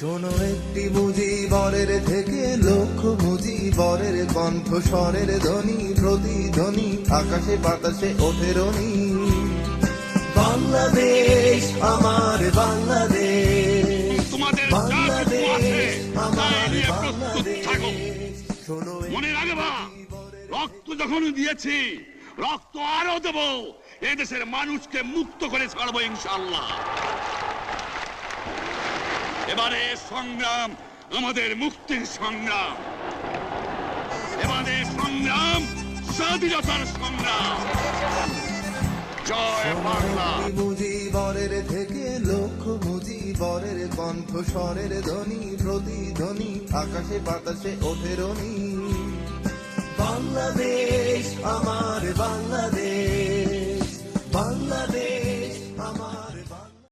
শোনো একটি মুজিবরের থেকে লক্ষ মুজিবরের কণ্ঠ স্বরের ধ্বনি প্রতিধ্বনি আকাশে বাতাসে ওঠে রনি। বাংলাদেশ আমার বাংলাদেশ। তোমাদের বাংলাদেশ আমার বাংলাদেশ। শোনো মনে রাখবা রক্ত যখন দিয়েছি রক্ত আরও দেব এদেশের মানুষকে মুক্ত করে ছাড়বো ইনশাল্লাহ এবারে সংগ্রাম, আমাদের মুক্তির সংগ্রাম। এবারে সংগ্রাম, স্বাধীনতার সংগ্রাম। জয় বাংলা। মুজিবরের থেকে লক্ষ মুজিবরের ধ্বনি, প্রতিধ্বনি, আকাশে বাতাসে ওঠে